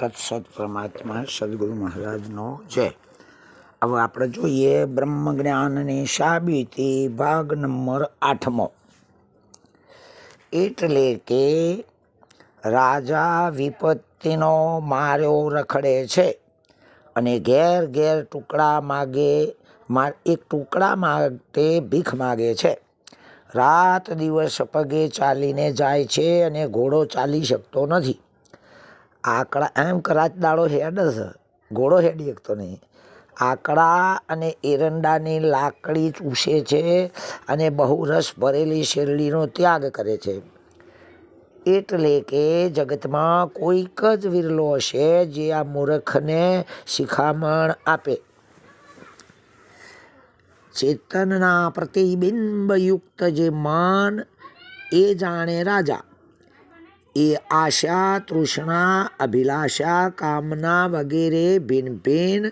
તત્સત પરમાત્મા સદગુરુ મહારાજનો જય. હવે આપણે જોઈએ બ્રહ્મ જ્ઞાનની સાબિતી ભાગ નંબર આઠમો. એટલે કે રાજા વિપત્તિનો માર્યો રખડે છે અને ઘેર ઘેર ટુકડા માગે એક ટુકડા માટે ભીખ માગે છે. રાત દિવસ પગે ચાલીને જાય છે અને ઘોડો ચાલી શકતો નથી. આકડા એમ કરાચ દાડો હેડ છે. ઘોડો હેડી શકતો નહીં. આકડા અને એરંડાની લાકડી ચૂસે છે અને બહુ રસ ભરેલી શેરડીનો ત્યાગ કરે છે. એટલે કે જગતમાં કોઈક જ વિરલો હશે જે આ મૂર્ખને શિખામણ આપે. ચેતનના પ્રતિબિંબયુક્ત જે માન એ જાણે રાજા. એ આશા, તૃષ્ણા, અભિલાષા, કામના વગેરે ભિન્ન ભિન્ન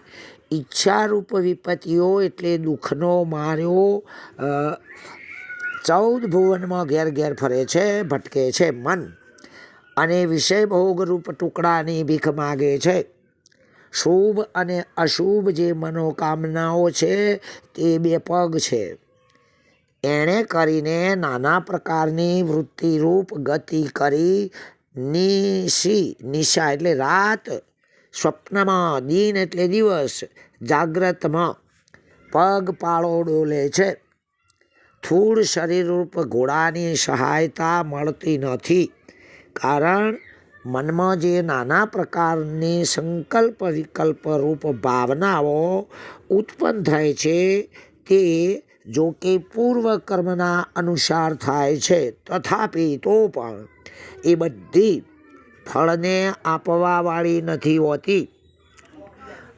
ઈચ્છારૂપ વિપત્તિઓ એટલે દુઃખનો માર્યો ચૌદ ભુવનમાં ઘેર ઘેર ફરે છે, ભટકે છે મન અને વિષય ભોગરૂપ ટુકડાની ભીખ માગે છે. શુભ અને અશુભ જે મનોકામનાઓ છે તે બે પગ છે. એણે કરીને નાના પ્રકારની વૃત્તિરૂપ ગતિ કરી નિશી. નિશા એટલે રાત, સ્વપ્નમાં દિન એટલે દિવસ, જાગ્રતમાં. પગ પાળો ડોલે છે. સ્થૂળ શરીરરૂપ ઘોડાની સહાયતા મળતી નથી. કારણ મનમાં જે નાના પ્રકારની સંકલ્પ વિકલ્પ રૂપ ભાવનાઓ ઉત્પન્ન થાય છે તે જો કે પૂર્વ કર્મના અનુસાર થાય છે, તથાપિ તો પણ એ બધી ફળને આપવાવાળી નથી હોતી.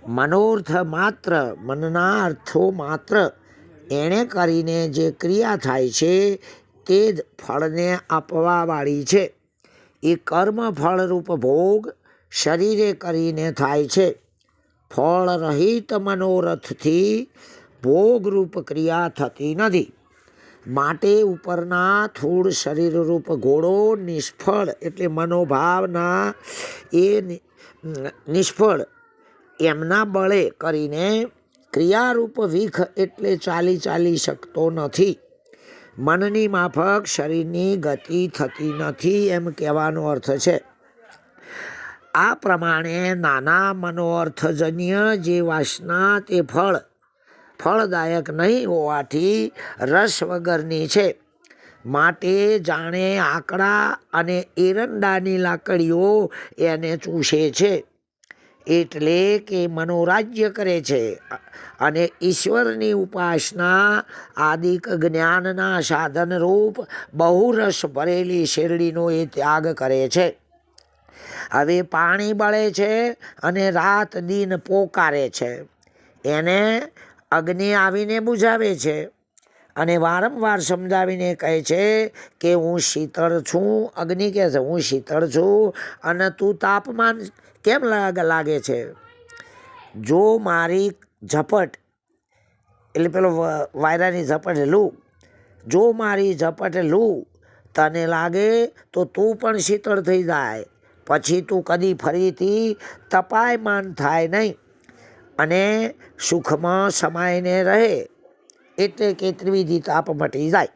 મનોર્થ માત્ર, મનના અર્થો માત્ર એણે કરીને જે ક્રિયા થાય છે, તે જ ફળને આપવાવાળી છે. એ કર્મ ફળરૂપ ભોગ શરીરે કરીને થાય છે. ફળ રહિત મનોરથથી ભોગરૂપ ક્રિયા થતી નથી. માટે ઉપરના થોડ શરીરરૂપ ઘોડો નિષ્ફળ એટલે મનોભાવના એ નિષ્ફળ. એમના બળે કરીને ક્રિયારૂપ વિખ એટલે ચાલી ચાલી શકતો નથી. મનની માફક શરીરની ગતિ થતી નથી એમ કહેવાનો અર્થ છે. આ પ્રમાણે નાના મનોઅર્થજન્ય જે વાસના તે ફળ ફળદાયક નહીં હોવાથી રસ વગરની છે. માટે જાણે આકડા અને એરંડાની લાકડીઓ એને ચૂસે છે. એટલે કે મનોરાજ્ય કરે છે. અને ઈશ્વરની ઉપાસના આદિક જ્ઞાનના સાધનરૂપ બહુ રસ ભરેલી શેરડીનો એ ત્યાગ કરે છે. હવે પાણી બળે છે અને રાત દિન પોકારે છે. એને અગ્નિ આવીને બુઝાવે છે અને વારંવાર સમજાવીને કહે છે કે હું શીતળ છું, અગ્નિ કહે છે, હું શીતળ છું અને તું તાપમાન કેમ લાગે છે? જો મારી ઝપટ એટલે પેલો વાયરાની ઝપટ, લૂ. જો મારી ઝપટ, લૂ, તને લાગે તો તું પણ શીતળ થઈ જાય. પછી તું કદી ફરીથી તપાયમાન થાય નહીં. અને સુખમાં સમાઈને રહે એટલે કે ત્રિવિધિ તાપ મટી જાય.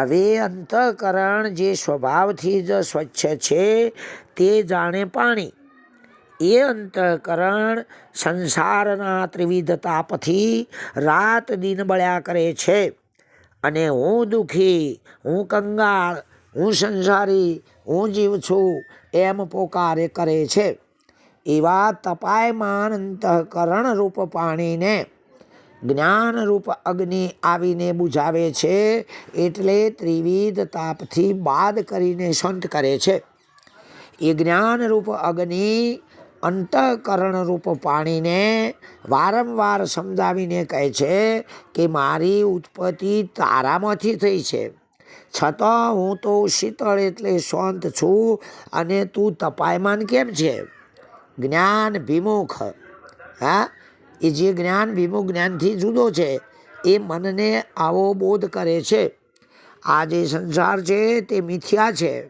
હવે અંતઃકરણ જે સ્વભાવથી જ સ્વચ્છ છે તે જાણે પાણી. એ અંતઃકરણ સંસારના ત્રિવિધ તાપથી રાત દિન બળ્યા કરે છે. અને હું દુઃખી, હું કંગાળ, હું સંસારી, હું જીવ છું એમ પોકારે કરે છે. એવા તપાયમાન અંતઃકરણ રૂપ પાણીને જ્ઞાનરૂપ અગ્નિ આવીને બુઝાવે છે, એટલે ત્રિવિધ તાપથી બાદ કરીને શંત કરે છે. એ જ્ઞાનરૂપ અગ્નિ અંતઃકરણરૂપ પાણીને વારંવાર સમજાવીને કહે છે કે મારી ઉત્પત્તિ તારામાંથી થઈ છે. છતાં હું તો શીતળ એટલે શાંત છું, અને તું તપાયમાન કેમ છે? જ્ઞાન વિમુખ. હા? એ જે જ્ઞાન વિમુખ જ્ઞાનથી જુદો છે, એ મનને આવો બોધ કરે છે. આ જે સંસાર છે, તે મિથ્યા છે.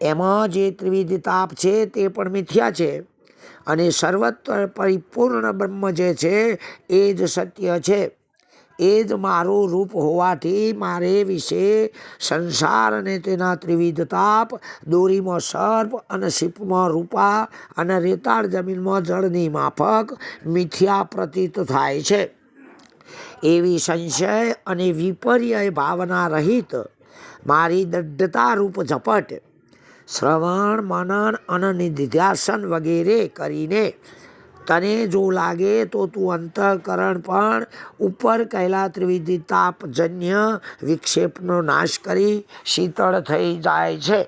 એમાં જે ત્રિવિધ તાપ છે, તે પણ મિથ્યા છે. અને સર્વત્ર પરિપૂર્ણ બ્રહ્મ જે છે, એ જ સત્ય છે. એ જ મારું રૂપ હોવાથી મારે વિશે સંસાર અને તેના ત્રિવિધ તાપ, દોરીમાં સર્પ અને શીપમાં રૂપા અને રેતાળ જમીનમાં જળની માફક મિથ્યા પ્રતીત થાય છે. એવી સંશય અને વિપર્ય ભાવના રહિત મારી દઢતા રૂપ ઝપટ, શ્રવણ, મનન અને નિધ્યાસન વગેરે કરીને તને જો લાગે તો તું અંતઃકરણ પણ ઉપર કહેલા ત્રિવિધિ તાપજન્ય વિક્ષેપનો નાશ કરી શીતળ થઈ જાય છે.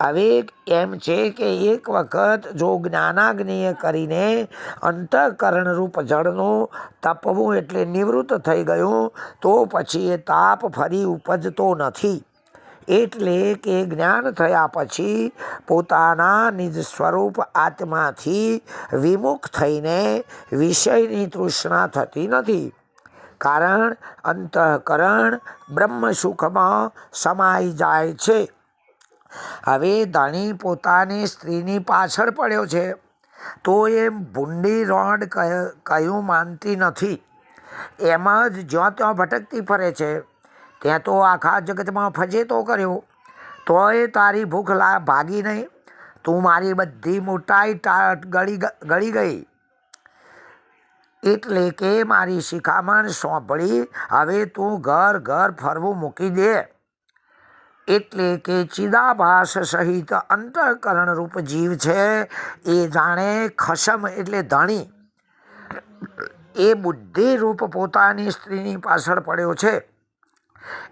હવે એમ છે કે એક વખત જો જ્ઞાનાગ્નિય કરીને અંતઃકરણરૂપ જળનું તપવું એટલે નિવૃત્ત થઈ ગયું તો પછી એ તાપ ફરી ઉપજતો નથી. એટલે કે જ્ઞાન થયા પછી પોતાના નિજ સ્વરૂપ આત્માથી વિમુખ થઈને વિષયની તૃષ્ણા થતી નથી. કારણ અંતઃકરણ બ્રહ્મ સુખમાં સમાઈ જાય છે. હવે ધણી પોતાની સ્ત્રીની પાછળ પડ્યો છે. તો એમ ભૂંડી રોડ કયું માનતી નથી. એમ જ જ્યાં ત્યાં ભટકતી ફરે છે. ત્યાં તો આખા જગતમાં ફજેતો કર્યો. તોય તારી ભૂખ લા, ભાગી નહીં. તું મારી બધી મોટાઈ ગળી ગળી ગઈ. એટલે કે મારી શિખામણ સોંપડી હવે તું ઘર ઘર ફરવું મૂકી દે. એટલે કે ચિદાભાસ સહિત અંતઃકરણ રૂપ જીવ છે, એ જાણે ખસમ એટલે ધણી. એ બુદ્ધિરૂપ પોતાની સ્ત્રીની પાછળ પડ્યો છે.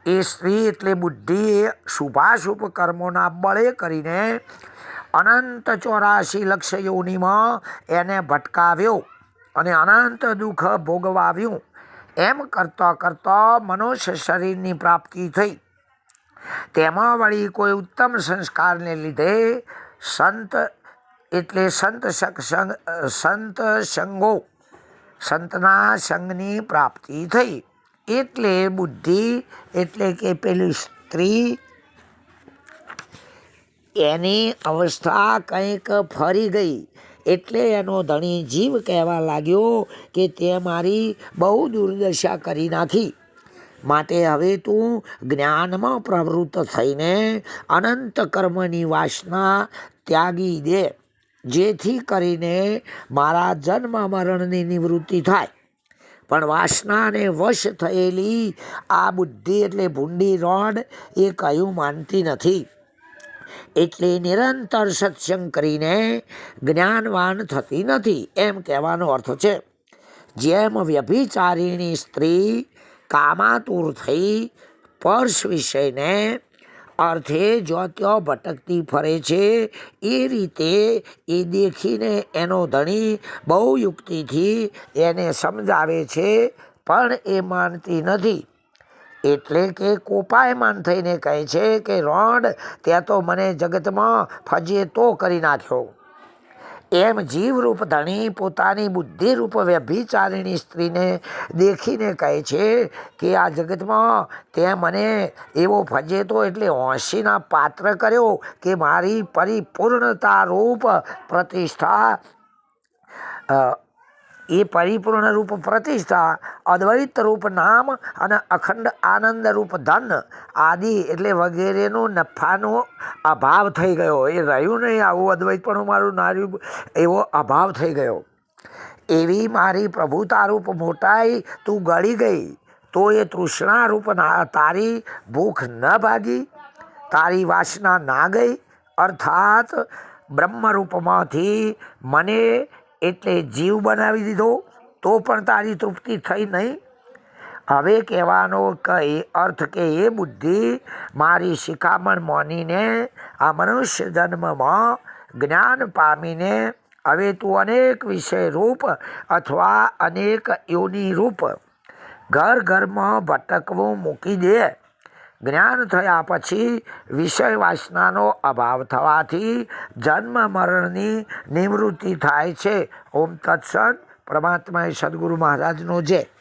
એ સ્ત્રી એટલે બુદ્ધિ શુભાશુભ કર્મોના બળે કરીને અનંત ચોરાશી લક્ષ યોનિમાં એને ભટકાવ્યો અને અનંત દુઃખ ભોગવાવ્યું. એમ કરતાં કરતાં મનુષ્ય શરીરની પ્રાપ્તિ થઈ. તેમાં વળી કોઈ ઉત્તમ સંસ્કારને લીધે સંત એટલે સંત સંત સંગો, સંતના સંગની પ્રાપ્તિ થઈ. એટલે બુદ્ધિ એટલે કે પેલી સ્ત્રી, એની અવસ્થા કંઈક ફરી ગઈ. એટલે એનો ધણી જીવ કહેવા લાગ્યો કે તે મારી બહુ દુર્દશા કરી નાખી. માટે હવે તું જ્ઞાનમાં પ્રવૃત્ત થઈને અનંત કર્મની વાસના ત્યાગી દે, જેથી કરીને મારા જન્મ મરણની નિવૃત્તિ થાય. પણ વાસનાને વશ થયેલી આ બુદ્ધિ એટલે ભૂંડી રોડ એ કયું માનતી નથી. એટલે નિરંતર સત્સંગ કરીને જ્ઞાનવાન થતી નથી, એમ કહેવાનો અર્થ છે. જેમ વ્યભિચારીણી સ્ત્રી કામાતુર થઈ પર્શ વિષયને અર્થે જ્યાં ત્યાં ભટકતી ફરે છે, એ રીતે એ દેખીને એનો ધણી બહુ યુક્તિથી એને સમજાવે છે, પણ એ માનતી નથી. એટલે કે કોપાયમાન થઈને કહે છે કે રોડ ત્યાં તો મને જગતમાં ફજે તો કરી નાખ્યો. એમ જીવરૂપ ધણી પોતાની બુદ્ધિરૂપ વ્યભિચારીણી સ્ત્રીને દેખીને કહે છે કે, આ જગતમાં તે મને એવો ફજેતો એટલે હોંશીના પાત્ર કર્યો કે મારી પરિપૂર્ણતા રૂપ પ્રતિષ્ઠા એ પરિપૂર્ણ રૂપ પ્રતિષ્ઠા, અદ્વૈત રૂપ નામ અને અખંડ આનંદ રૂપ ધન આદિ એટલે વગેરેનો નફાનો અભાવ થઈ ગયો. એ રહ્યું નહીં આવું અદ્વૈત પણ મારું નાર્યું એવો અભાવ થઈ ગયો. એવી મારી પ્રભુતારૂપ મોટાઈ તું ગળી ગઈ. તો એ તૃષ્ણારૂપ તારી ભૂખ ન ભાગી, તારી વાસના ના ગઈ. અર્થાત બ્રહ્મરૂપમાંથી મને એટલે જીવ બનાવી દીધો, તો પણ તારી તૃપ્તિ થઈ નહીં. હવે કહેવાનો કઈ અર્થ કે એ બુદ્ધિ મારી શિખામણ મોનીને, આ મનુષ્ય જન્મમાં જ્ઞાન પામીને, હવે તું અનેક વિષય રૂપ અથવા અનેક યોની રૂપ ઘર ઘરમાં ભટકવું મૂકી દે. જ્ઞાન થયા પછી વિષય વાસનાનો અભાવ થવાથી જન્મ મરણની નિવૃત્તિ થાય છે. ઓમ તત્સદ પરમાત્માએ સદગુરુ મહારાજનો જય.